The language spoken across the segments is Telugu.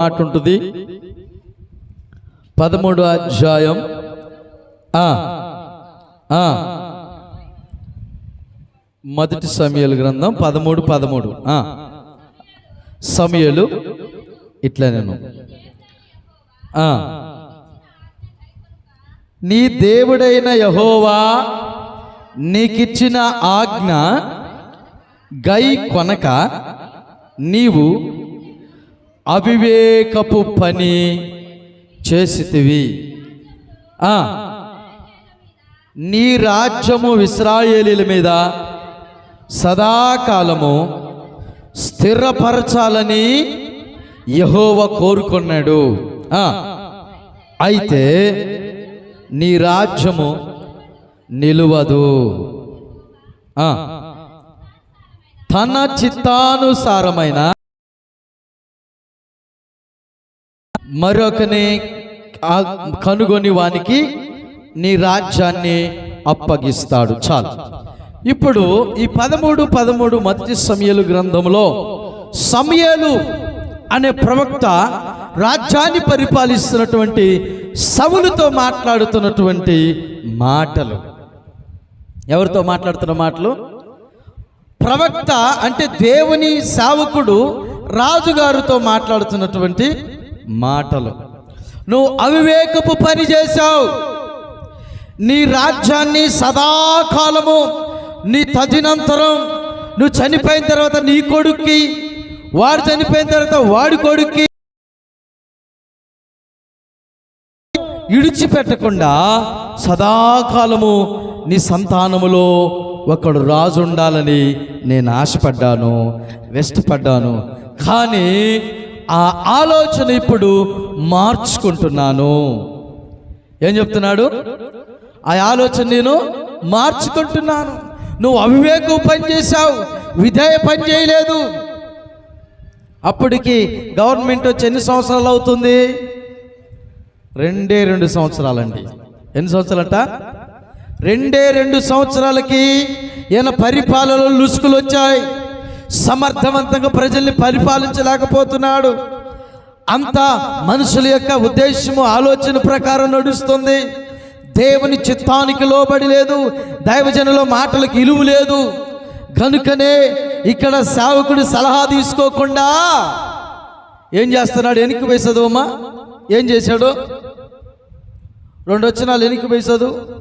మాట ఉంటుంది పదమూడు అధ్యాయం. మొదటి సమయలు గ్రంథం పదమూడు పదమూడు. సమయలు ఇట్లా నేను. నీ దేవుడైన యహోవా నీకిచ్చిన ఆజ్ఞ గై కొనక నీవు అవివేకపు పని చేసితివి. నీ రాజ్యము ఇస్రాయేలీల మీద సదాకాలము స్థిరపరచాలని యహోవ కోరుకున్నాడు. అయితే నీ రాజ్యము నిలువదు. తన చిత్తానుసారమైన మరొకని కనుగొని వానికి నీ రాజ్యాన్ని అప్పగిస్తాడు. చాలు. ఇప్పుడు ఈ పదమూడు పదమూడు మధ్య సమయలు గ్రంథంలో సమయలు అనే ప్రవక్త రాజ్యాన్ని పరిపాలిస్తున్నటువంటి సవులతో మాట్లాడుతున్నటువంటి మాటలు. ఎవరితో మాట్లాడుతున్న మాటలు? ప్రవక్త అంటే దేవుని సేవకుడు రాజుగారితో మాట్లాడుతున్నటువంటి మాటలు. నువ్వు అవివేకపు పని చేశావు. నీ రాజ్యాన్ని సదాకాలము నీ తదినంతరం నువ్వు చనిపోయిన తర్వాత నీ కొడుక్కి వాడు చనిపోయిన తర్వాత వాడి కొడుక్కి ఇడిచిపెట్టకుండా సదాకాలము నీ సంతానములో ఒకడు రాజు ఉండాలని నేను ఆశపడ్డాను వెష్టపడ్డాను కానీ ఆ ఆలోచన ఇప్పుడు మార్చుకుంటున్నాను. ఏం చెప్తున్నాడు? ఆ ఆలోచన నేను మార్చుకుంటున్నాను. నువ్వు అవివేకు పని చేశావు విధేయ పని చేయలేదు. అప్పటికి గవర్నమెంట్ వచ్చి ఎన్ని సంవత్సరాలు అవుతుంది? రెండే రెండు సంవత్సరాలండి. ఎన్ని సంవత్సరాలట? రెండే రెండు సంవత్సరాలకి ఈయన పరిపాలనలో లుసుకులు వచ్చాయి. సమర్థవంతంగా ప్రజల్ని పరిపాలించలేకపోతున్నాడు. అంతా మనుషుల యొక్క ఉద్దేశము ఆలోచన ప్రకారం నడుస్తుంది. దేవుని చిత్తానికి లోబడి లేదు దైవజనుల మాటలకు ఇలువ లేదు. కనుకనే ఇక్కడ సేవకుడు సలహా తీసుకోకుండా ఏం చేస్తున్నాడు? వెనక్కి వేసదు అమ్మా ఏం చేశాడు? రెండు వచ్చినాలు వెనక్కి వేసదు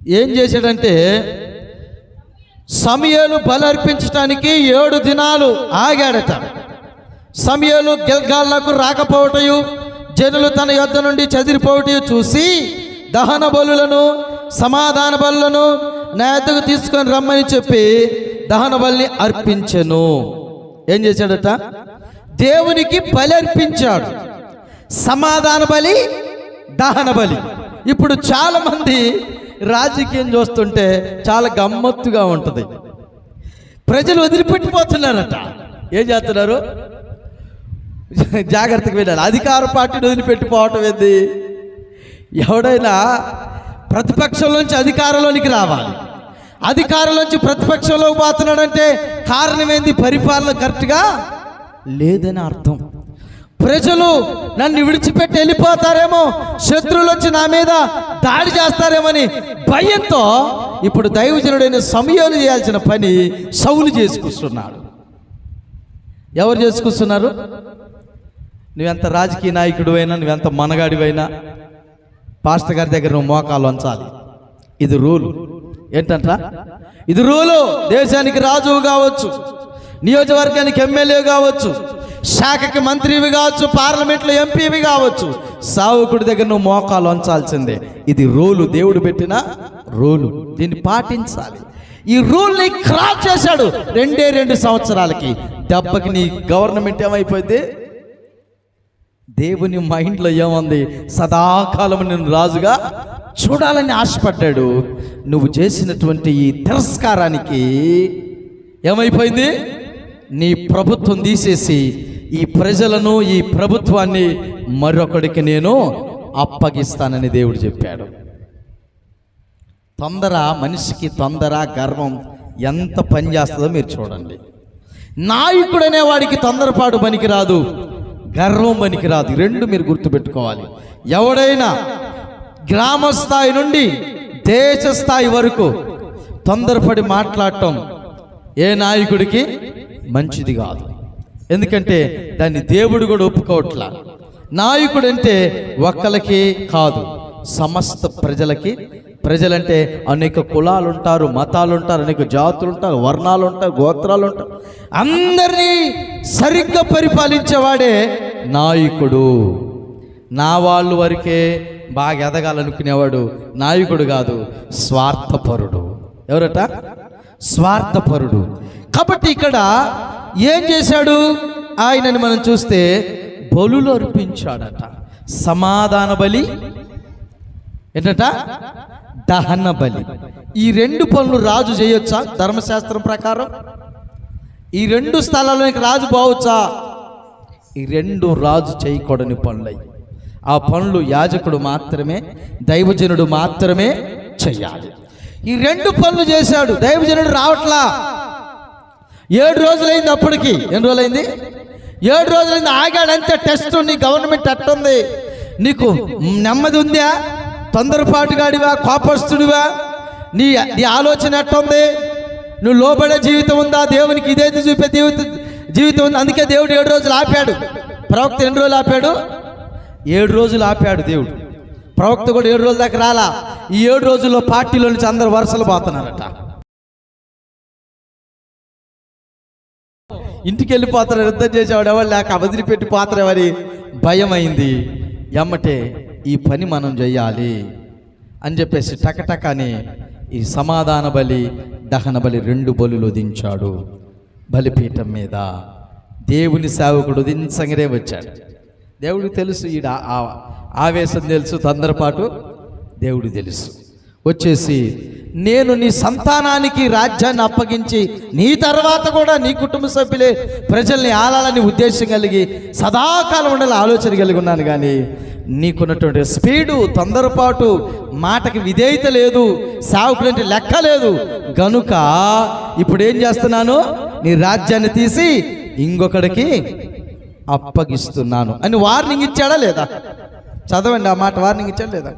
ఏం చేశాడంటే సమయాలు బలర్పించడానికి ఏడు దినాలు ఆగాడట. సమయాలు గిల్గాళ్ళకు రాకపోవటయు జనులు తన యొద్ద నుండి చదిరిపోవటయు చూసి దహన బలులను సమాధాన బలులను నా యొద్దకు తీసుకొని రమ్మని చెప్పి దహన బలిని అర్పించను. ఏం చేశాడట? దేవునికి బలి అర్పించాడు సమాధాన బలి దహన బలి. ఇప్పుడు చాలామంది రాజకీయం చూస్తుంటే చాలా గమ్మత్తుగా ఉంటుంది. ప్రజలు వదిలిపెట్టిపోతున్నారట. ఏం చేస్తున్నారు? జాగ్రత్తగా వెళ్ళాలి. అధికార పార్టీని వదిలిపెట్టిపోవటం ఏంది? ఎవడైనా ప్రతిపక్షంలోంచి అధికారంలోనికి రావాలి. అధికారంలోంచి ప్రతిపక్షంలోకి పోతున్నాడంటే కారణం ఏంది? పరిపాలన కరెక్ట్గా లేదని అర్థం. ప్రజలు నన్ను విడిచిపెట్టి వెళ్ళిపోతారేమో శత్రువులు వచ్చి నా మీద దాడి చేస్తారేమని భయంతో ఇప్పుడు దైవజనుడైన సమయాలు చేయాల్సిన పని సౌలు చేసుకొస్తున్నాడు. ఎవరు చేసుకొస్తున్నారు? నువ్వెంత రాజకీయ నాయకుడు అయినా నువ్వెంత మనగాడివైనా పాస్టర్ గారి దగ్గర నువ్వు మోకాలు వంచాలి. ఇది రూలు. ఏంటంట ఇది రూలు. దేశానికి రాజువు కావచ్చు నియోజకవర్గానికి ఎమ్మెల్యే కావచ్చు శాఖకి మంత్రివి కావచ్చు పార్లమెంట్లో ఎంపీవి కావచ్చు. సావుకుడి దగ్గర నువ్వు మోకాలు వంచాల్సిందే. ఇది రూలు దేవుడు పెట్టిన రూలు. దీన్ని పాటించాలి. ఈ రూల్ని క్రాస్ చేశాడు రెండే రెండు సంవత్సరాలకి. దెబ్బకి నీ గవర్నమెంట్ ఏమైపోయింది? దేవుని మైండ్లో ఏముంది? సదాకాలం నేను రాజుగా చూడాలని ఆశపడ్డాడు. నువ్వు చేసినటువంటి ఈ తిరస్కారానికి ఏమైపోయింది? నీ ప్రభుత్వం తీసేసి ఈ ప్రజలను ఈ ప్రభుత్వాన్ని మరొకడికి నేను అప్పగిస్తానని దేవుడు చెప్పాడు. తొందర మనిషికి తొందర గర్వం ఎంత పని చేస్తుందో మీరు చూడండి. నాయకుడనే వాడికి తొందరపాటు పనికిరాదు గర్వం పనికిరాదు. రెండు మీరు గుర్తుపెట్టుకోవాలి. ఎవడైనా గ్రామ స్థాయి నుండి దేశ స్థాయి వరకు తొందరపడి మాట్లాడటం ఏ నాయకుడికి మంచిది కాదు. ఎందుకంటే దాన్ని దేవుడు కూడా ఒప్పుకోవట్లా. నాయకుడు అంటే ఒక్కలకి కాదు సమస్త ప్రజలకి. ప్రజలంటే అనేక కులాలు ఉంటారు మతాలు ఉంటారు అనేక జాతులు ఉంటారు వర్ణాలు ఉంటారు గోత్రాలు ఉంటారు అందరినీ సరిగ్గా పరిపాలించేవాడే నాయకుడు. నా వాళ్ళు వరకే బాగా ఎదగాలనుకునేవాడు నాయకుడు కాదు స్వార్థపరుడు. ఎవరట? స్వార్థపరుడు. కాబట్టి ఇక్కడ ఏం చేశాడు? ఆయనని మనం చూస్తే బలులు అర్పించాడట సమాధాన బలి ఏంటట? దహన బలి. ఈ రెండు పనులు రాజు చేయొచ్చా? ధర్మశాస్త్రం ప్రకారం? ఈ రెండు స్థలాల్లోకి రాజు బావచ్చా? ఈ రెండు రాజు చేయకూడని పనులై. ఆ పనులు యాజకుడు మాత్రమే దైవజనుడు మాత్రమే చెయ్యాలి ఈ రెండు పనులు చేశాడు. దైవజనుడు రావట్లా? ఏడు రోజులైంది అప్పటికి. ఎన్ని రోజులైంది? ఏడు రోజులైంది. ఆగాడంతే టెస్ట్ నీ గవర్నమెంట్ ఎట్టుంది నీకు నెమ్మది ఉందా? తొందరపాటుగాడివా? కోపస్తుడివా? నీ నీ ఆలోచన ఎట్టుంది? నువ్వు లోబడే జీవితం ఉందా? దేవునికి ఇదేది చూపే జీవితం జీవితం ఉంది. అందుకే దేవుడు ఏడు రోజులు ఆపాడు. ప్రవక్త ఎన్ని రోజులు ఆపాడు? ఏడు రోజులు ఆపాడు దేవుడు. ప్రవక్త కూడా ఏడు రోజుల దాకా రాలా. ఈ ఏడు రోజుల్లో పార్టీలో నుంచి అందరు వరుసలు పోతున్నారట. ఇంటికి వెళ్ళిపోతారు యుద్ధం చేసేవాడు ఎవరు లేక వదిలిపెట్టి పోతారేమని భయం అయింది ఎమ్మటే ఈ పని మనం చేయాలి అని చెప్పేసి టకటకని ఈ సమాధాన బలి దహన బలి రెండు బలులు వదించాడు బలిపీఠం మీద. దేవుని సేవకుడు దించంగానే వచ్చాడు. దేవుడికి తెలుసు ఈడ ఆ- ఆవేశం తెలుసు తొందరపాటు దేవుడు తెలుసు. వచ్చేసి నేను నీ సంతానానికి రాజ్యాన్ని అప్పగించి నీ తర్వాత కూడా నీ కుటుంబ సభ్యులే ప్రజల్ని ఆలాలని ఉద్దేశం కలిగి సదాకాలం ఉండాలని ఆలోచన కలిగి ఉన్నాను కానీ నీకున్నటువంటి స్పీడు తొందరపాటు మాటకి విధేయత లేదు సావుకులంటే లెక్క లేదు. గనుక ఇప్పుడు ఏం చేస్తున్నాను? నీ రాజ్యాన్ని తీసి ఇంకొకడికి అప్పగిస్తున్నాను. అని వార్నింగ్ ఇచ్చాడా లేదా? చదవండి ఆ మాట వార్నింగ్ ఇచ్చాడా లేదా?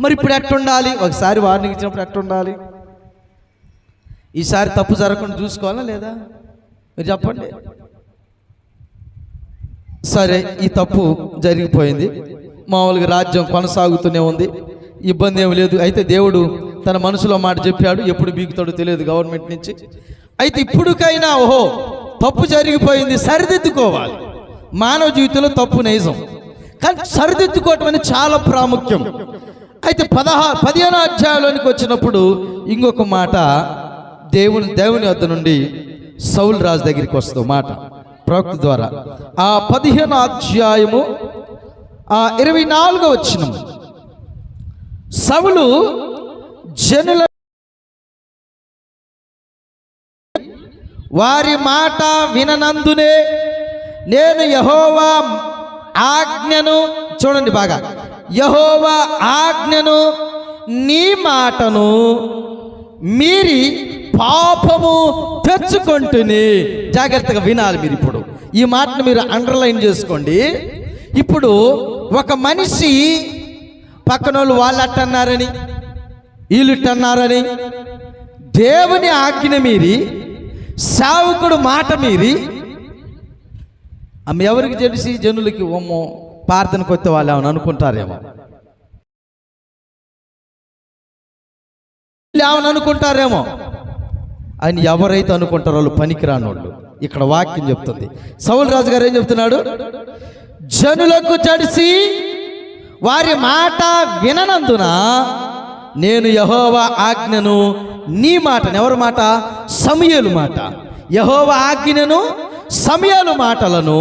మరి ఇప్పుడు ఎట్టుండాలి? ఒకసారి వార్నింగ్ ఇచ్చినప్పుడు ఎట్టుండాలి? ఈసారి తప్పు జరగకుండా చూసుకోవాలా లేదా? మీరు చెప్పండి. సరే ఈ తప్పు జరిగిపోయింది. మామూలుగా రాజ్యం కొనసాగుతూనే ఉంది. ఇబ్బంది ఏమి లేదు. అయితే దేవుడు తన మనసులో మాట చెప్పాడు. ఎప్పుడు బీగుతాడో తెలియదు గవర్నమెంట్ నుంచి. అయితే ఇప్పుడుకైనా ఓహో తప్పు జరిగిపోయింది. సరిదిద్దుకోవాలి. మానవ జీవితంలో తప్పు నైజం. కానీ సరిదిద్దుకోవటం అనేది చాలా ప్రాముఖ్యం. అయితే పదహా పదిహేనో అధ్యాయంలోనికి వచ్చినప్పుడు ఇంకొక మాట దేవుని దేవుని వద్ద నుండి సౌల్ రాజు దగ్గరికి వస్తుంది మాట ప్రవక్త ద్వారా. ఆ పదిహేను అధ్యాయము ఆ ఇరవై నాలుగో వచ్చిన సవులు జనుల వారి మాట విననందునే నేను యహోవా ఆజ్ఞను చూడండి బాగా. యహోవా ఆజ్ఞను నీ మాటను మీరి పాపము తెచ్చుకుంటుని. జాగ్రత్తగా వినాలి మీరు ఇప్పుడు. ఈ మాటను మీరు అండర్లైన్ చేసుకోండి. ఇప్పుడు ఒక మనిషి పక్కన వాళ్ళు వాళ్ళు అట్టన్నారని దేవుని ఆజ్ఞ మీరి సావుకుడు మాట మీరి ఆమె ఎవరికి తెలిసి? జనులకి ఒమ్మో ప్రార్థనకు కొత్త వాళ్ళు ఏమని అనుకుంటారేమో. ఏమని అనుకుంటారేమో. అని ఎవరైతే అనుకుంటారో వాళ్ళు పనికిరానోళ్ళు ఇక్కడ వాక్యం చెప్తుంది. సౌల్ రాజు గారు ఏం చెప్తున్నాడు? జనులకు చడిసి వారి మాట విననందున నేను యహోవా ఆజ్ఞను నీ మాటను ఎవరి మాట? సమయలు మాట. యహోవా ఆజ్ఞను సమయలు మాటలను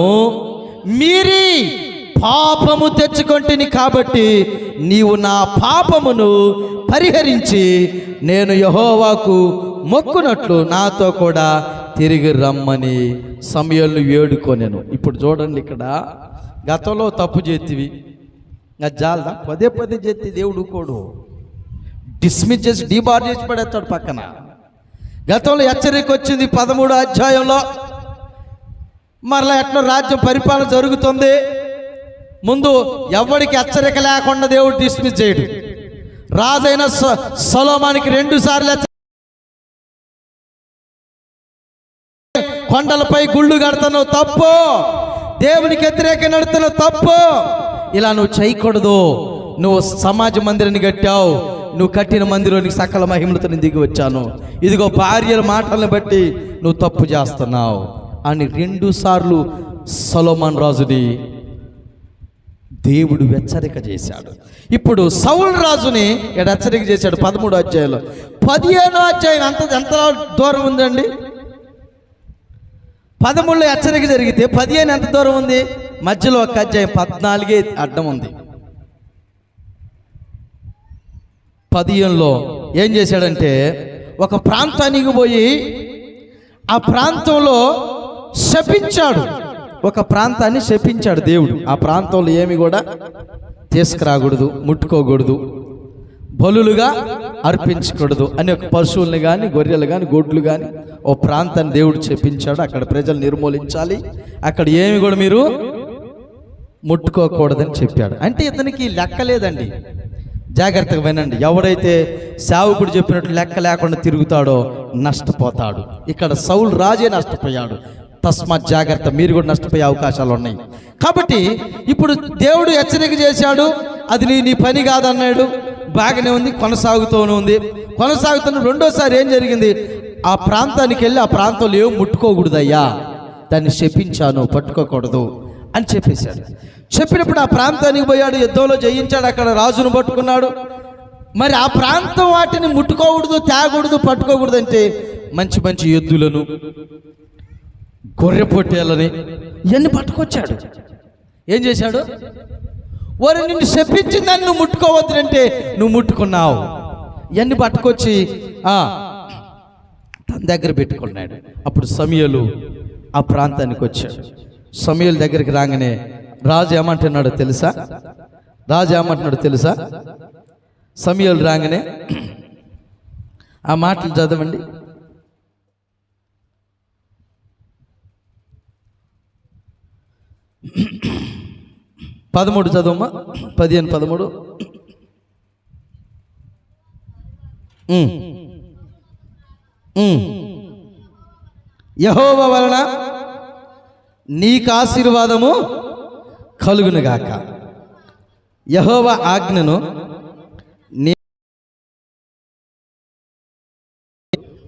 మీరి పాపము తెచ్చుకొంటిని కాబట్టి నీవు నా పాపమును పరిహరించి నేను యహోవాకు మొక్కునట్లు నాతో కూడా తిరిగి రమ్మని సమయంలో వేడుకోనేను. ఇప్పుడు చూడండి ఇక్కడ గతంలో తప్పు చేతివి. ఇంకా జాలదా? పదే పదే చేతి దేవుడు కోడు. డిస్మిస్ చేసి డీబార్ చేసి పడేస్తాడు పక్కన. గతంలో హెచ్చరిక వచ్చింది పదమూడు అధ్యాయంలో. మరలా ఎట్లా రాజ్యం పరిపాలన జరుగుతుంది? ముందు ఎవరికి హెచ్చరిక లేకుండా దేవుడు డిస్మిస్ చేయడు. రాజైన సలోమానికి రెండు సార్లు కొండలపై గుళ్ళు కడుతున్నావు తప్పు. దేవునికి వ్యతిరేక నడుతున్నావు తప్పు. ఇలా నువ్వు చేయకూడదు. నువ్వు సమాజ మందిరాన్ని కట్టావు. నువ్వు కట్టిన మందిరానికి సకల మహిమలతో నేను దిగి వచ్చాను. ఇదిగో భార్యల మాటలను బట్టి నువ్వు తప్పు చేస్తున్నావు. అని రెండు సార్లు సలోమాన్ రాజుని దేవుడు హెచ్చరిక చేశాడు. ఇప్పుడు సౌల్ రాజుని ఇక్కడ హెచ్చరిక చేశాడు పదమూడు అధ్యాయంలో. పదిహేనో అధ్యాయం అంత ఎంత దూరం ఉందండి? పదమూడులో హెచ్చరిక జరిగితే పదిహేను ఎంత దూరం ఉంది? మధ్యలో ఒక అధ్యాయం పద్నాలుగే అడ్డం ఉంది. పదిహేనులో ఏం చేశాడంటే ఒక ప్రాంతానికి పోయి ఆ ప్రాంతంలో శపించాడు. ఒక ప్రాంతాన్ని శపించాడు దేవుడు. ఆ ప్రాంతంలో ఏమి కూడా తీసుకురాకూడదు ముట్టుకోకూడదు బలులుగా అర్పించకూడదు అని ఒక పశువుల్ని కానీ గొర్రెలు కానీ గొడ్లు కానీ ఓ ప్రాంతాన్ని దేవుడు చెప్పించాడు అక్కడ ప్రజలు నిర్మూలించాలి. అక్కడ ఏమి కూడా మీరు ముట్టుకోకూడదని చెప్పాడు. అంటే ఇతనికి లెక్క లేదండి. జాగ్రత్తగా వినండి. ఎవడైతే సేవకుడు చెప్పినట్లు లెక్క లేకుండా తిరుగుతాడో నష్టపోతాడు. ఇక్కడ సౌలు రాజే నష్టపోయాడు. తస్మాత్ జాగ్రత్త. మీరు కూడా నష్టపోయే అవకాశాలు ఉన్నాయి. కాబట్టి ఇప్పుడు దేవుడు హెచ్చరిక చేశాడు అది నీ నీ పని కాదన్నాడు బాగానే ఉంది కొనసాగుతూనే ఉంది. కొనసాగుతున్న రెండోసారి ఏం జరిగింది? ఆ ప్రాంతానికి వెళ్ళి ఆ ప్రాంతంలో ఏం ముట్టుకోకూడదయ్యా? దాన్ని శపించాను పట్టుకోకూడదు అని చెప్పేశాడు. చెప్పినప్పుడు ఆ ప్రాంతానికి పోయాడు యుద్ధంలో జయించాడు అక్కడ రాజును పట్టుకున్నాడు. మరి ఆ ప్రాంతం వాటిని ముట్టుకోకూడదు తేగకూడదు పట్టుకోకూడదు అంటే మంచి మంచి ఎద్దులను గొర్రె పొట్టేలని ఇవన్నీ పట్టుకొచ్చాడు? ఏం చేశాడు? వారు నిన్ను శపించిందని నువ్వు ముట్టుకోవద్దంటే నువ్వు ముట్టుకున్నావు. ఇవన్నీ పట్టుకొచ్చి ఆ, తన దగ్గర పెట్టుకున్నాడు. అప్పుడు సమయలు ఆ ప్రాంతానికి వచ్చాడు. సమయలు దగ్గరికి రాగానే రాజు ఏమంటున్నాడో తెలుసా? రాజు ఏమంటున్నాడో తెలుసా? సమయలు రాగానే ఆ మాటలు చదవండి. పదమూడు చదవమ్మా. పదిహేను పదమూడు. యహోవ వలన నీకు ఆశీర్వాదము కలుగునుగాక యహోవ ఆజ్ఞను నీ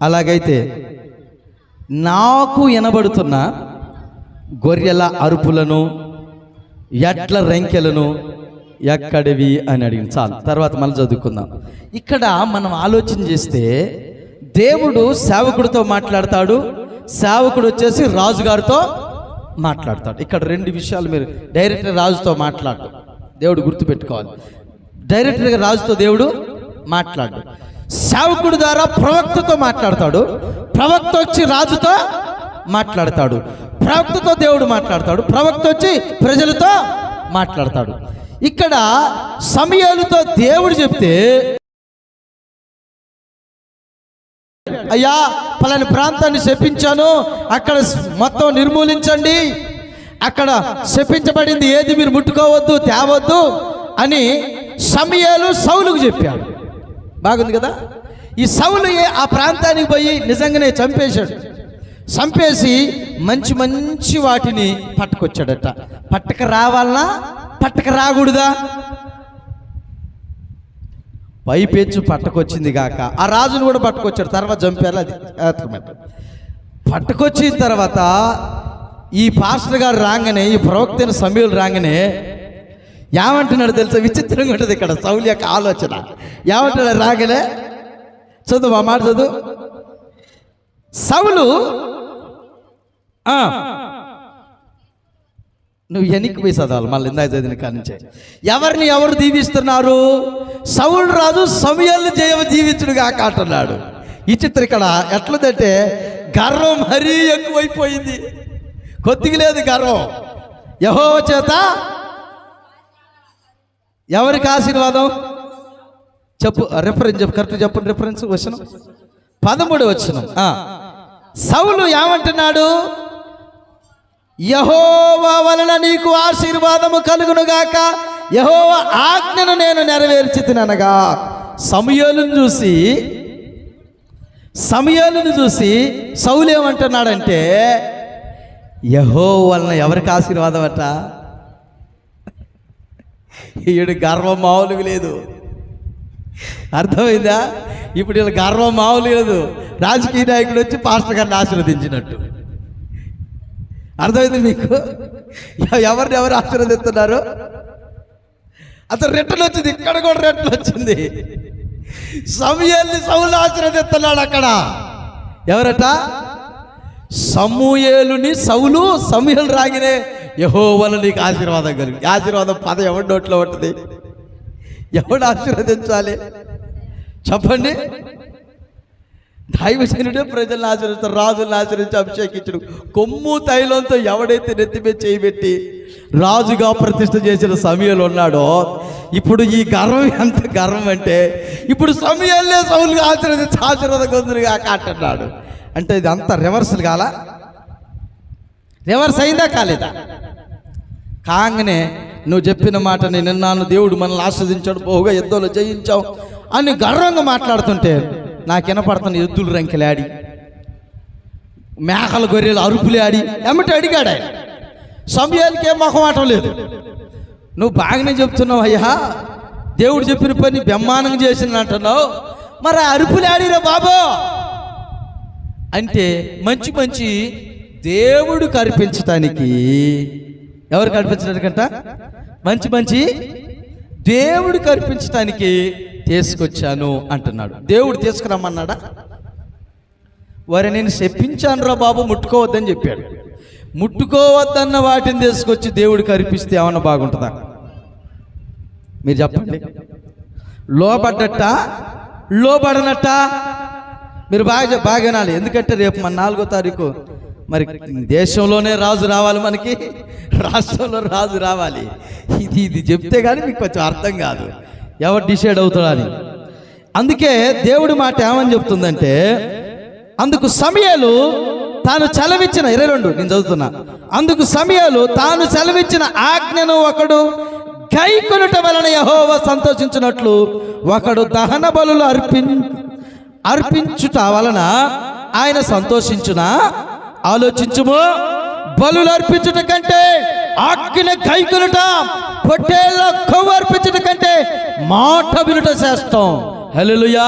అలాగైతే నాకు వినబడుతున్న గొర్రెల అరుపులను ఎట్ల రెంకెలను ఎక్కడివి అని అడిగింది. చాలు తర్వాత మళ్ళీ చదువుకుందాం. ఇక్కడ మనం ఆలోచన చేస్తే దేవుడు సేవకుడితో మాట్లాడతాడు సేవకుడు వచ్చేసి రాజుగారితో మాట్లాడతాడు. ఇక్కడ రెండు విషయాలు మీరు డైరెక్ట్గా రాజుతో మాట్లాడు దేవుడు గుర్తుపెట్టుకోవాలి. డైరెక్ట్గా రాజుతో దేవుడు మాట్లాడు సేవకుడు ద్వారా ప్రవక్తతో మాట్లాడతాడు. ప్రవక్త వచ్చి రాజుతో మాట్లాడతాడు. ప్రవక్తతో దేవుడు మాట్లాడతాడు. ప్రవక్త వచ్చి ప్రజలతో మాట్లాడతాడు. ఇక్కడ సమయాలతో దేవుడు చెప్తే అయ్యా పలాని ప్రాంతాన్ని శపించాను. అక్కడ మొత్తం నిర్మూలించండి. అక్కడ శపించబడింది ఏది మీరు ముట్టుకోవద్దు తేవద్దు అని సమయాలు సౌలుకు చెప్పాడు. బాగుంది కదా? ఈ సౌలు ఆ ప్రాంతానికి పోయి నిజంగానే చంపేశాడు. చంపేసి మంచి మంచి వాటిని పట్టుకొచ్చాడట. పట్టక రావాలనా? పట్టక రాకూడదా? పైపెచ్చు పట్టుకొచ్చింది కాక ఆ రాజును కూడా పట్టుకొచ్చాడు. తర్వాత చంపారు అది పట్టుకొచ్చిన తర్వాత ఈ పాస్టర్ గారు రాగానే ఈ ప్రవక్తైన అయిన సమీలు రాగానే ఏమంటున్నాడు తెలుసా? విచిత్రంగా ఉంటుంది ఇక్కడ సౌలి యొక్క ఆలోచన. ఏమంటున్నాడు రాగానే? చదువు మా మాట చదువు. సౌలు నువ్వు ఎనికి పోయి చదవాలి మళ్ళీ ఇందాక చదివిన కానించే ఎవరిని ఎవరు దీవిస్తున్నారు? సౌలు రాజు సమయాలు జయవ జీవించుడుగా కాక అంటున్నాడు. ఈ చిత్రం ఇక్కడ ఎట్లదంటే గర్వం మరీ ఎక్కువైపోయింది. కొద్దిగా లేదు గర్వం. యహో చేత ఎవరికి ఆశీర్వాదం? చెప్పు రెఫరెన్స్ చెప్పు కరెక్ట్ చెప్పండి రిఫరెన్స్ వచ్చిన పదమూడు వచ్చిన సౌలు ఏమంటున్నాడు? యహోవా వలన నీకు ఆశీర్వాదము కలుగునుగాక. యహోవ ఆజ్ఞను నేను నెరవేర్చితిననగా. సమయాలను చూసి సమయాలను చూసి సౌలు ఏమంటున్నాడంటే యహో వలన ఎవరికి ఆశీర్వాదం అట? ఈడు గర్వం మామూలుగా లేదు. అర్థమైందా? ఇప్పుడు వీళ్ళ గర్వం మామూలు లేదు. రాజకీయ నాయకుడు వచ్చి పాస్టర్ గారిని ఆశీర్వదించినట్టు. అర్థమైంది మీకు? ఎవరిని ఎవరు ఆశీర్వదిస్తున్నారు? అతను రిటర్న్ వచ్చింది ఇక్కడ కూడా రిటర్న్ వచ్చింది. సమయాన్ని సౌలు ఆశీర్వదిస్తున్నాడు అక్కడ. ఎవరట? సమూయేలుని సౌలు సమూహలు రాగినే యహో వల్ల నీకు ఆశీర్వాదం కలిగి ఆశీర్వాదం పద ఎవరి నోట్లో ఉంటుంది? ఎవడు ఆశీర్వదించాలి? చెప్పండి. దైవజనుడే ప్రజలను ఆచరిస్తాడు రాజులను ఆచరించి అభిషేకించడు. కొమ్ము తైలంతో ఎవడైతే నెత్తిమే చేయబెట్టి రాజుగా ప్రతిష్ఠ చేసిన సమయంలో ఉన్నాడో ఇప్పుడు ఈ గర్వం ఎంత గర్వం అంటే ఇప్పుడు సమయాలే సౌలుగా ఆచరించి ఆశీర్వాద కొందరుగా కాటన్నాడు. అంటే ఇది అంత రివర్సల్ కాల? రివర్స్ అయిందా కాలేదా? కాగానే నువ్వు చెప్పిన మాట నేను విన్నాను దేవుడు మనల్ని ఆస్వాదించాడు బహుగా యుద్ధంలో జయించావు అని గర్వంగా మాట్లాడుతుంటే నాకు వినపడుతున్న ఎద్దులు రంకెలాడి. మేకల గొర్రెలు అరుపులు ఆడి ఎమ్మటి అడిగాడు? ఆయన సమయానికి ఏం మొహమాటం లేదు. నువ్వు బాగానే చెప్తున్నావు అయ్యా. దేవుడు చెప్పిన పని బ్రహ్మాండంగా చేసిన అంటున్నావు. మరి అరుపులు ఆడిరా బాబు. అంటే మంచి మంచి దేవుడు కల్పించటానికి ఎవరు కనిపించడానికంట మంచి మంచి దేవుడు కల్పించటానికి తీసుకొచ్చాను అంటున్నాడు. దేవుడు తీసుకురమ్మన్నాడా? వారి నేను చెప్పించాను రా బాబు ముట్టుకోవద్దని చెప్పాడు. ముట్టుకోవద్దన్న వాటిని తీసుకొచ్చి దేవుడు కరిపిస్తే ఏమన్నా బాగుంటుందా? మీరు చెప్పండి. లోపడ్డట్ట లోబడనట్ట మీరు బాగా బాగా వినాలి. ఎందుకంటే రేపు మన నాలుగో తారీఖు. మరి దేశంలోనే రాజు రావాలి మనకి రాష్ట్రంలో రాజు రావాలి. ఇది ఇది చెప్తే కానీ మీకు కొంచెం అర్థం కాదు. ఎవరు డిసైడ్ అవుతాడని అందుకే దేవుడి మాట ఏమని చెప్తుందంటే అందుకు సమయాలు తాను చలవిచ్చిన ఇరవై రెండు నేను చదువుతున్నా. అందుకు సమయాలు తాను చలవిచ్చిన ఆజ్ఞను ఒకడు గైకొనుట వలన యహోవ సంతోషించినట్లు ఒకడు దహన బలులు అర్పిం అర్పించుట వలన ఆయన సంతోషించునా? ఆలోచించుము. బలు అర్పించుట కంటే ఆజ్ఞ కైకులుట పొట్టేళ్ళ కొవ్వు అర్పించుట కంటే మాట వినుట చేస్తాం హలోయా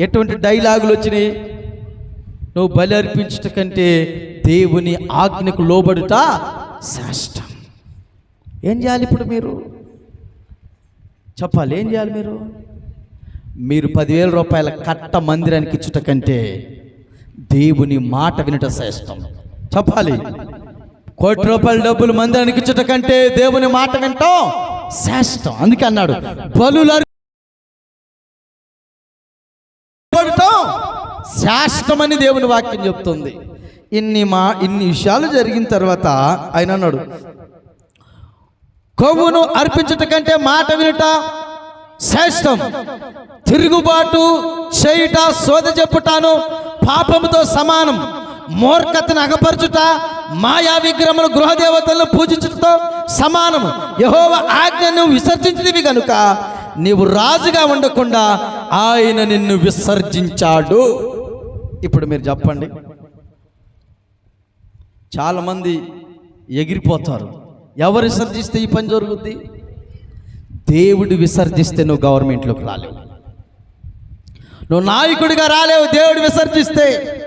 ఎటువంటి డైలాగులు వచ్చినాయి? నువ్వు బలి అర్పించుట కంటే దేవుని ఆజ్ఞకు లోబడుట శ్రేష్టం. ఏం చేయాలి ఇప్పుడు మీరు? చెప్పాలి ఏం చేయాలి మీరు? మీరు పదివేల రూపాయల కట్ట మందిరానికి ఇచ్చుట కంటే దేవుని మాట వినుట శ్రేష్టం. చెప్పాలి కోటి రూపాయల డబ్బులు మందిరానికి ఇచ్చుట కంటే దేవుని మాట వింటాం శ్రేష్టం. అందుకే అన్నాడు బలులు పడటం దేవుని వాక్యం చెప్తుంది. ఇన్ని మా ఇన్ని విషయాలు జరిగిన తర్వాత ఆయన అన్నాడు కొవ్వును అర్పించట కంటే మాట వినుట శ్రేష్టం. తిరుగుబాటు చేయుట సోద చెప్పుటాను పాపముతో సమానం. మూర్ఖతను అగపరచుట మాయా విగ్రహములు గృహదేవతలను పూజించుటతో సమానము. యహోవ ఆజ్ఞను విసర్జించినవి కనుక నీవు రాజుగా ఉండకుండా ఆయన నిన్ను విసర్జించాడు. ఇప్పుడు మీరు చెప్పండి. చాలామంది ఎగిరిపోతారు. ఎవరు విసర్జిస్తే ఈ పని జరుగుద్ది? దేవుడు విసర్జిస్తే నువ్వు గవర్నమెంట్లోకి రాలేవు. నువ్వు నాయకుడిగా రాలేవు దేవుడు విసర్జిస్తే.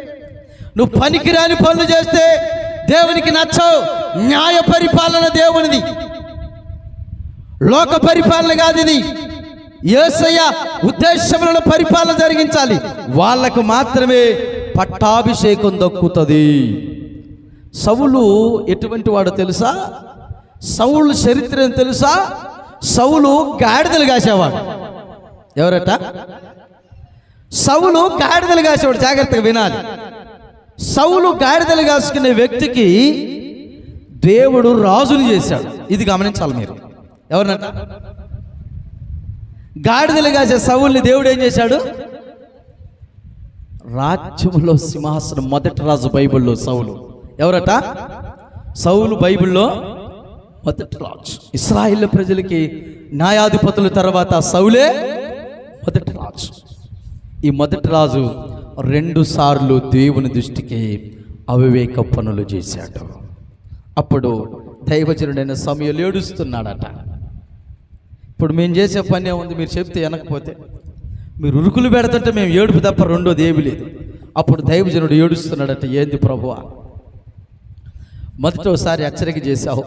నువ్వు పనికిరాని పనులు చేస్తే దేవునికి నచ్చవు. న్యాయ పరిపాలన దేవునిది. లోక పరిపాలన కాదు ఇది. యేసయ్య ఉద్దేశములను పరిపాలన జరిగించాలి. వాళ్ళకు మాత్రమే పట్టాభిషేకం దక్కుతుంది. సవులు ఎటువంటి వాడో తెలుసా? సవులు చరిత్ర తెలుసా? సవులు గాడిదలు కాసేవాడు. ఎవరట? సవులు గాడిదలు కాసేవాడు. జాగ్రత్తగా వినాలి. సౌలు గాడిదలు కాసుకునే వ్యక్తికి దేవుడు రాజుని చేశాడు. ఇది గమనించాలి మీరు. ఎవరినట? గాడిదలు కాసే సౌల్ని దేవుడు ఏం చేశాడు? రాజ్యంలో సింహాసనం మొదటి రాజు బైబిల్లో సౌలు. ఎవరట? సౌలు బైబిల్లో మొదటి రాజు. ఇస్రాయిల్ ప్రజలకి న్యాయాధిపతుల తర్వాత సౌలే మొదటి రాజు. ఈ మొదటి రాజు రెండు సార్లు దేవుని దృష్టికి అవివేక పనులు చేశాడు. అప్పుడు దైవజనుడైన సమయంలో ఏడుస్తున్నాడట. ఇప్పుడు మేము చేసే పని ఏముంది? మీరు చెప్తే వెనకపోతే. మీరు ఉరుకులు పెడుతుంటే మేము ఏడుపు తప్ప రెండోది ఏమి లేదు. అప్పుడు దైవజనుడు ఏడుస్తున్నాడట ఏంది ప్రభువా? మొదటోసారి హెచ్చరిక చేశావు.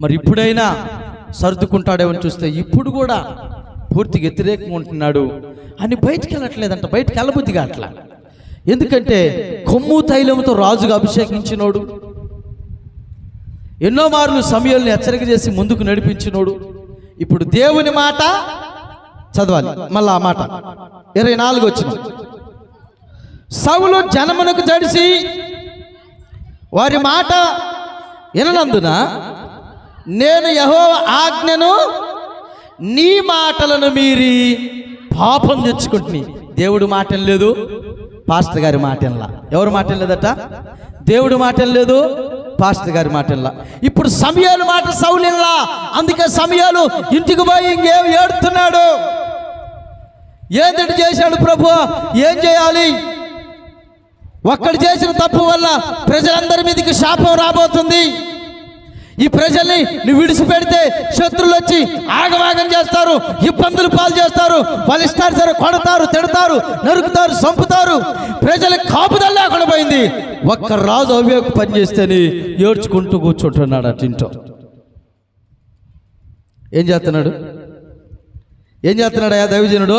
మరి ఇప్పుడైనా సర్దుకుంటాడేమని చూస్తే ఇప్పుడు కూడా పూర్తిగా వ్యతిరేకంగా ఉంటున్నాడు. అని బయటికి వెళ్ళట్లేదంట బయటికి వెళ్ళబుద్దిగా అట్లా. ఎందుకంటే కొమ్ము తైలంతో రాజుగా అభిషేకించినోడు ఎన్నో మార్లు సమయాల్ని హెచ్చరిక చేసి ముందుకు నడిపించినోడు. ఇప్పుడు దేవుని మాట చదవాలి మళ్ళా ఆ మాట. ఇరవై నాలుగు వచ్చిన. సవులు జనమునకు జడిసి వారి మాట విననందున నేను యహో ఆజ్ఞను నీ మాటలను మీరి పాపం తెచ్చుకుంటుని. దేవుడు మాట లేదు. పాస్టర్ గారి మాటల్లా. ఎవరు మాట లేదట? దేవుడు మాట లేదు. పాస్టర్ గారి మాటల్లా. ఇప్పుడు సమయాలు మాట సౌలిన్లా. అందుకే సమయాలు ఇంటికి పోయి ఇంకేం ఏడుతున్నాడు? ఏంటంటే చేశాడు ప్రభు? ఏం చేయాలి? ఒక్కడు చేసిన తప్పు వల్ల ప్రజలందరి మీదకి శాపం రాబోతుంది. ఈ ప్రజల్ని నువ్వు విడిచిపెడితే శత్రులు వచ్చి ఆగమాగం చేస్తారు ఇబ్బందులు పాలు చేస్తారు వాళ్ళు సరే కొడతారు తిడతారు నరుకుతారు చంపుతారు. ప్రజలకు కాపుదల లేకుండా పోయింది. ఒక్క రాజు అవివేకు పనిచేస్తేని ఏడ్చుకుంటూ కూర్చుంటున్నాడు అటు ఇంట్లో ఏం చేస్తున్నాడు? ఏం చేస్తున్నాడు ఆ దైవజనుడు?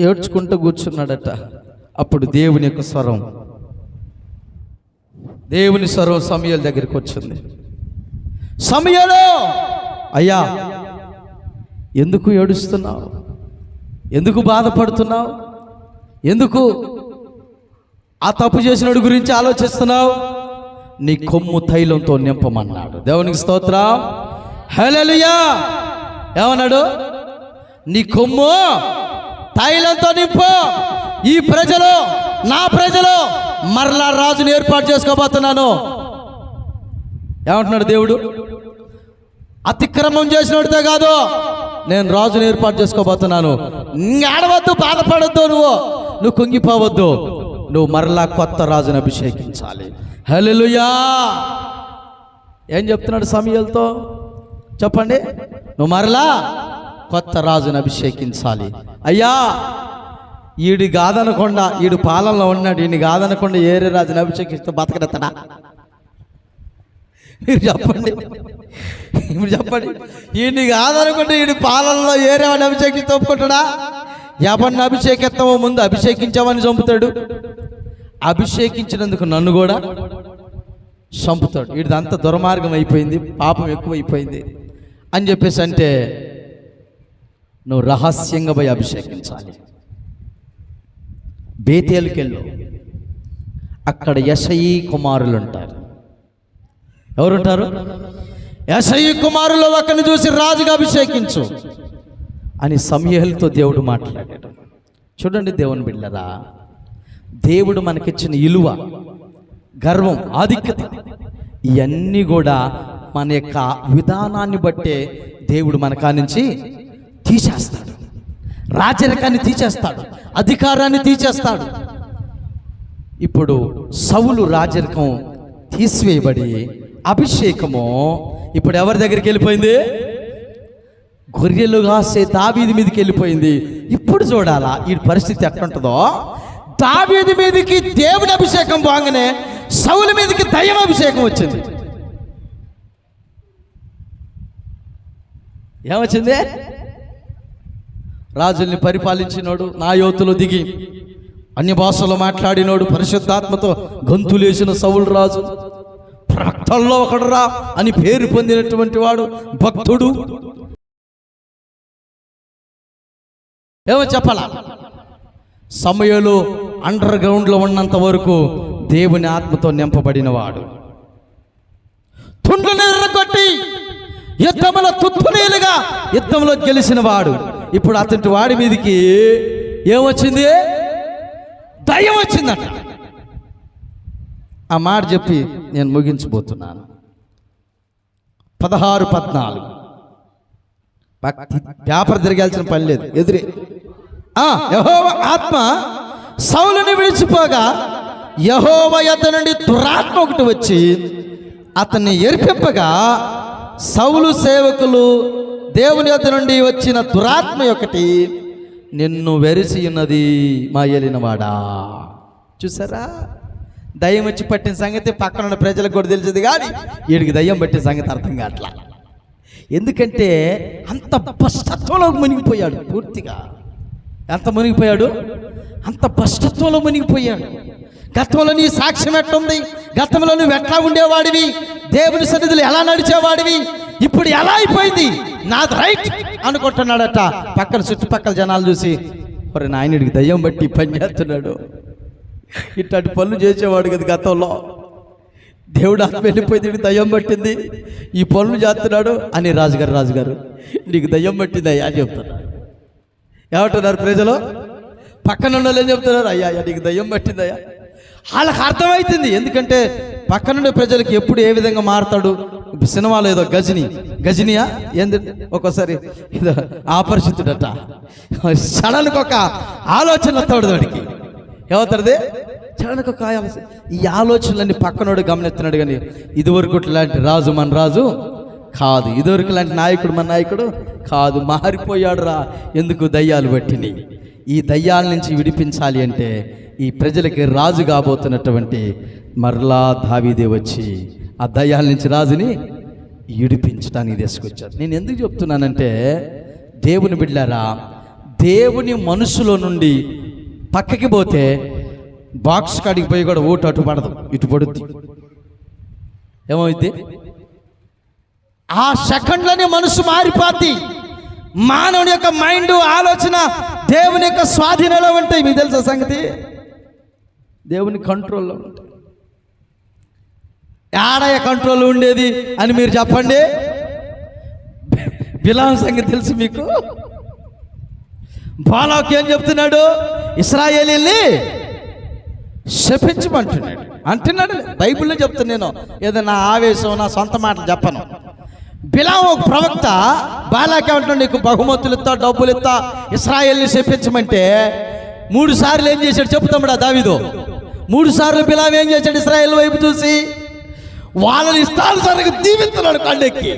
ఏడ్చుకుంటూ కూర్చున్నాడట. అప్పుడు దేవుని యొక్క స్వరం. దేవుని స్వరం సమయాల దగ్గరికి వచ్చింది. సమయంలో. అయ్యా ఎందుకు ఏడుస్తున్నావు? ఎందుకు బాధపడుతున్నావు? ఎందుకు ఆ తప్పు చేసినోడి గురించి ఆలోచిస్తున్నావు? నీ కొమ్ము తైలంతో నింపమన్నాడు. దేవునికి స్తోత్రం. హలలుయా ఏమన్నాడు? నీ కొమ్ము తైలంతో నింపు. ఈ ప్రజలు నా ప్రజలు మరలా రాజుని ఏర్పాటు చేసుకోబోతున్నాను. ఏమంటున్నాడు దేవుడు? అతిక్రమం చేసినోడితే కాదు నేను రాజుని ఏర్పాటు చేసుకోబోతున్నాను. ఆడవద్దు బాధపడద్దు నువ్వు. నువ్వు కుంగిపోవద్దు. నువ్వు మరలా కొత్త రాజుని అభిషేకించాలి. హల్లెలూయా! ఏం చెప్తున్నాడు సమయాలతో? చెప్పండి. నువ్వు మరలా కొత్త రాజుని అభిషేకించాలి. అయ్యా ఈడు కాదనకుండా ఈడు పాలనలో ఉన్నాడు ఈయన కాదనకుండా ఏరే రాజుని అభిషేకిస్తే బతకడెత్తడా మీరు చెప్పండి. ఇప్పుడు చెప్పండి. ఈయన కాదనుకుంటే ఈయన పాలనలో ఏరేవాడిని అభిషేకి ఒప్పుకుంటాడా ఎవరిని అభిషేకిస్తామో ముందు అభిషేకించామని చంపుతాడు. అభిషేకించినందుకు నన్ను కూడా చంపుతాడు. వీడిదంతా దుర్మార్గం అయిపోయింది పాపం ఎక్కువైపోయింది అని చెప్పేసి అంటే నువ్వు రహస్యంగా పోయి అభిషేకించాలి. బేతేలుకెళ్ళు. అక్కడ యశయీ కుమారులు ఉంటారు ఎవరుంటారు? యశయి కుమారులు ఒకరిని చూసి రాజుగా అభిషేకించు అని సమయలతో దేవుడు మాట్లాడాడు. చూడండి దేవుని బిళ్ళరా దేవుడు మనకిచ్చిన ఇలువ గర్వం ఆధిక్యత ఇవన్నీ కూడా మన యొక్క విధానాన్ని బట్టే దేవుడు మన నుంచి తీసేస్తాడు. రాజరికాన్ని తీసేస్తాడు అధికారాన్ని తీసేస్తాడు. ఇప్పుడు సవులు రాజరికం తీసివేయబడి అభిషేకము ఇప్పుడు ఎవరి దగ్గరికి వెళ్ళిపోయింది? గొర్రెలు కాసే దావీది మీదకి వెళ్ళిపోయింది. ఇప్పుడు చూడాలా ఈ పరిస్థితి ఎట్లుంటుందో. దావీది మీదకి దేవుని అభిషేకం బాగానే సౌల మీదకి దయ్యం అభిషేకం వచ్చింది. ఏమొచ్చింది? రాజుల్ని పరిపాలించినోడు నా యోతులు దిగి అన్ని భాషలు మాట్లాడినోడు పరిశుద్ధాత్మతో గంతులేసిన సౌలు రాజు. ప్రవక్తల్లో ఒకడురా అని పేరు పొందినటువంటి వాడు భక్తుడు. ఏమో చెప్పాలా? సమయంలో అండర్ గ్రౌండ్లో ఉన్నంత వరకు దేవుని ఆత్మతో నింపబడిన వాడు. తుండ్లను ఎర్రగొట్టి యుద్ధముల తుత్తుని మూడేళ్ళుగా యుద్ధంలో గెలిచిన వాడు. ఇప్పుడు అతని వాడి మీదకి ఏమొచ్చింది? దయ వచ్చిందట. ఆ మాట చెప్పి నేను ముగించబోతున్నాను. పదహారు పద్నాలుగు. పక్- పేపర్ తిరగాల్సిన పని లేదు. ఎదురే. ఆ, ఆత్మ సౌలుని విడిచిపోగా యహోవ యొద్ద నుండి దురాత్మ ఒకటి వచ్చి అతన్ని ఎరిపింపగా సౌలు సేవకులు దేవుని యొద్ద నుండి వచ్చిన దురాత్మ ఒకటి నిన్ను వెరిసి ఉన్నది మా ఏలినవాడా. చూసారా? దయ్యం వచ్చి పట్టిన సంగతి పక్కన ఉన్న ప్రజలకు కూడా తెలిసింది కానీ వీడికి దయ్యం పట్టిన సంగతి అర్థం కావట్లా. ఎందుకంటే అంత భ్రష్టత్వంలో మునిగిపోయాడు పూర్తిగా. ఎంత మునిగిపోయాడు? అంత భ్రష్టత్వంలో మునిగిపోయాడు. గతంలో నీ సాక్ష్యం ఎట్టుంది గతంలో నువ్వు ఎట్లా ఉండేవాడివి? దేవుని సన్నిధులు ఎలా నడిచేవాడివి? ఇప్పుడు ఎలా అయిపోయింది? నాది రైట్ అనుకుంటున్నాడట. పక్కన చుట్టుపక్కల జనాలు చూసి మరి నాయనుడికి దయ్యం బట్టి పని చేస్తున్నాడు. ఇట్లాంటి పనులు చేసేవాడు కదా గతంలో. దేవుడు ఆత్మ వెళ్ళిపోయింది దయ్యం పట్టింది. ఈ పనులు చేస్తున్నాడు అని రాజుగారు రాజుగారు నీకు దయ్యం పట్టింది అయ్యా అని చెప్తున్నారు. ఏమంటున్నారు ప్రజలు? పక్కన ఉన్న వాళ్ళు చెప్తున్నారు? అయ్యా అయ్యా నీకు దయ్యం పట్టిందయ్యా వాళ్ళకి అర్థమవుతుంది ఎందుకంటే పక్కనుండే ప్రజలకి ఎప్పుడు ఏ విధంగా మారుతాడు? సినిమాలో ఏదో గజని గజనియా? ఏంది? ఒక్కోసారి ఏదో ఆపరిచితుడట. సడన్కి ఒక ఆలోచన వస్తాడు వాడికి. ఏమవుతుంది సడన్కి ఒక ఈ ఆలోచనలన్నీ పక్కనోడు గమనిస్తున్నాడు కానీ ఇదివరకు ఇలాంటి రాజు మన రాజు కాదు. ఇదివరకు లాంటి నాయకుడు మన నాయకుడు కాదు. మారిపోయాడు రా ఎందుకు దయ్యాలు పట్టినాయి ఈ దయ్యాల నుంచి విడిపించాలి అంటే ఈ ప్రజలకి రాజు కాబోతున్నటువంటి మరలా దావీదే వచ్చి ఆ దయ్యాల నుంచి రాజుని విడిపించడానికి తీసుకొచ్చారు. నేను ఎందుకు చెప్తున్నానంటే దేవుని బిడ్డారా దేవుని మనసులో నుండి పక్కకి పోతే బాక్స్ కాడికి పోయి కూడా ఓటు అటు పడదు ఇటు పడుద్ది. ఏమవుద్ది ఆ సెకండ్లోనే మనసు మారిపోద్ది. మానవుని యొక్క మైండ్ ఆలోచన దేవుని యొక్క స్వాధీనంలో ఉంటాయి. మీకు తెలుసా సంగతి? దేవుని కంట్రోల్లో ఉంటాయి. ఆడయ కంట్రోల్ ఉండేది అని మీరు చెప్పండి. బిలాం సంగతి తెలుసు మీకు? బాలాకి ఏం చెప్తున్నాడు? ఇస్రాయేలీల్ని శపించమంటున్నాడు. అంటున్నాడు బైబిల్లో చెప్తాను నేను. ఏదైనా ఆవేశం నా సొంత మాటలు చెప్పను. బిలాం ఒక ప్రవక్త బాలాకి ఏమంటున్నాడు నీకు బహుమతులు ఇస్తా డబ్బులు ఇస్తా ఇస్రాయేల్ని శపించమంటే మూడు సార్లు ఏం చేశాడు చెప్తాముడా దావిదో. మూడు సార్లు బిలాం ఏం చేశాడు ఇస్రాయేల్ వైపు చూసి? వాళ్ళని ఇష్టానుసారంగా దీవిస్తున్నాడు కండెక్కి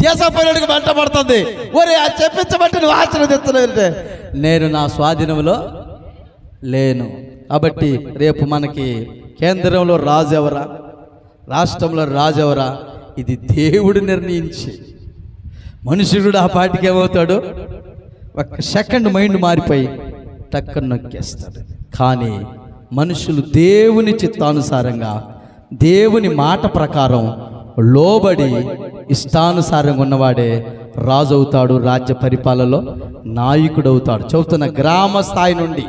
దేశపోయినడికి వెంట పడుతుంది. ఒరే ఆ చెప్పించబట్టి నువ్వు ఆశీర్వదిస్తున్నావు నేను నా స్వాధీనంలో లేను. కాబట్టి రేపు మనకి కేంద్రంలో రాజు ఎవరా రాష్ట్రంలో రాజు ఎవరా ఇది దేవుడు నిర్ణయించి. మనుషుడు ఆ పాటికి ఏమవుతాడు? ఒక సెకండ్ మైండ్ మారిపోయి టక్కన నొక్కేస్తాడు. కానీ మనుషులు దేవుని చిత్తానుసారంగా దేవుని మాట ప్రకారం లోబడి ఇష్టానుసారంగా ఉన్నవాడే రాజు అవుతాడు రాజ్య పరిపాలనలో నాయకుడు అవుతాడు చెబుతున్న గ్రామ స్థాయి నుండి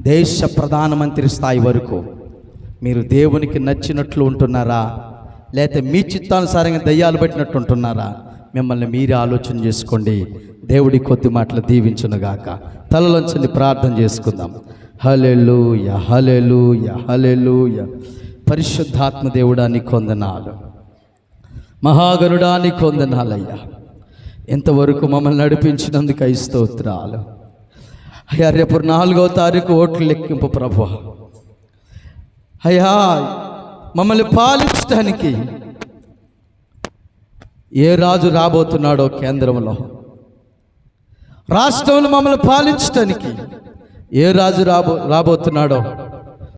దేశ ప్రధానమంత్రి స్థాయి వరకు మీరు దేవునికి నచ్చినట్లు ఉంటున్నారా? లేకపోతే మీ చిత్తానుసారంగా దయ్యాలు పెట్టినట్టు ఉంటున్నారా? మిమ్మల్ని మీరే ఆలోచన చేసుకోండి. దేవుడి కొద్ది మాటలు దీవించునుగాక తలలోంచండి ప్రార్థన చేసుకుందాం. హలెలు హలెలు హలెలు పరిశుద్ధాత్మ దేవుడాన్ని వందనాలు మహాగరుడాన్ని కొందనాలయ్యా. ఎంతవరకు మమ్మల్ని నడిపించినందుకు ఐ స్తోత్రాలు. అయ్యా రేపు నాలుగో తారీఖు ఓట్లు లెక్కింపు ప్రభు. అయ్యా మమ్మల్ని పాలించడానికి ఏ రాజు రాబోతున్నాడో కేంద్రంలో? రాష్ట్రంలో మమ్మల్ని పాలించడానికి ఏ రాజు రాబో రాబోతున్నాడో